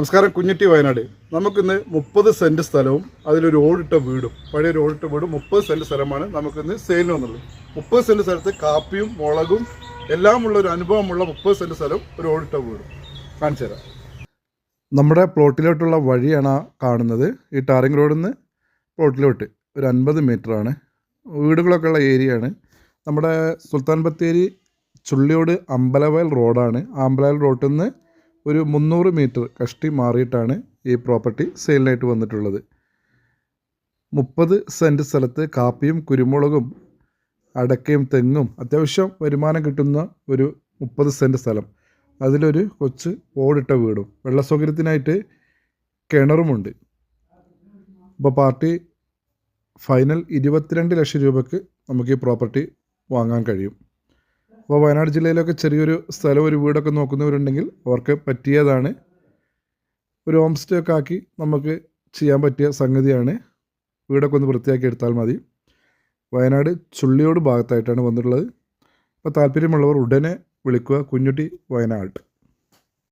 നമസ്കാരം കുഞ്ഞിറ്റി വയനാട്. നമുക്കിന്ന് മുപ്പത് സെന്റ് സ്ഥലവും അതിലൊരു ഓടിട്ട വീടും പഴയൊരു ഓടിട്ട വീടും മുപ്പത് സെന്റ് സ്ഥലമാണ് നമുക്കിന്ന് സെയിലിന് വന്നുള്ളത്. മുപ്പത് സെന്റ് സ്ഥലത്ത് കാപ്പിയും മുളകും എല്ലാം ഉള്ള ഒരു അനുഭവമുള്ള മുപ്പത് സെന്റ് സ്ഥലവും ഒരു ഓടിട്ട വീടും. കാണിച്ചു തരാം. നമ്മുടെ പ്ലോട്ടിലോട്ടുള്ള വഴിയാണ് കാണുന്നത്. ഈ ടാറിംഗ് റോഡിൽ നിന്ന് പ്ലോട്ടിലോട്ട് ഒരു അൻപത് ആണ് വീടുകളൊക്കെ ഉള്ള ഏരിയ ആണ് നമ്മുടെ സുൽത്താൻ ബത്തേരി ചുള്ളിയോട് അമ്പലവയൽ റോഡാണ്. അമ്പലവയൽ റോഡിൽ നിന്ന് ഒരു മുന്നൂറ് മീറ്റർ കഷ്ടി മാറിയിട്ടാണ് ഈ പ്രോപ്പർട്ടി സെയിലിനായിട്ട് വന്നിട്ടുള്ളത്. മുപ്പത് സെന്റ് സ്ഥലത്ത് കാപ്പിയും കുരുമുളകും അടക്കയും തെങ്ങും അത്യാവശ്യം വരുമാനം കിട്ടുന്ന ഒരു മുപ്പത് സെന്റ് സ്ഥലം. അതിലൊരു കൊച്ച് ഓടിട്ട വീടും വെള്ള സൗകര്യത്തിനായിട്ട് കിണറുമുണ്ട്. അപ്പോൾ പാർട്ടി ഫൈനൽ ഇരുപത്തിരണ്ട് ലക്ഷം രൂപയ്ക്ക് നമുക്ക് ഈ പ്രോപ്പർട്ടി വാങ്ങാൻ കഴിയും. അപ്പോൾ വയനാട് ജില്ലയിലൊക്കെ ചെറിയൊരു സ്ഥലം ഒരു വീടൊക്കെ നോക്കുന്നവരുണ്ടെങ്കിൽ അവർക്ക് പറ്റിയതാണ്. ഒരു ഹോം സ്റ്റേ ഒക്കെ ആക്കി നമുക്ക് ചെയ്യാൻ പറ്റിയ സംഗതിയാണ്. വീടൊക്കെ ഒന്ന് വൃത്തിയാക്കി എടുത്താൽ മതി. വയനാട് ചുള്ളിയോട് ഭാഗത്തായിട്ടാണ് വന്നിട്ടുള്ളത്. അപ്പോൾ താല്പര്യമുള്ളവർ ഉടനെ വിളിക്കുക. കുഞ്ഞുട്ടി വയനാട്.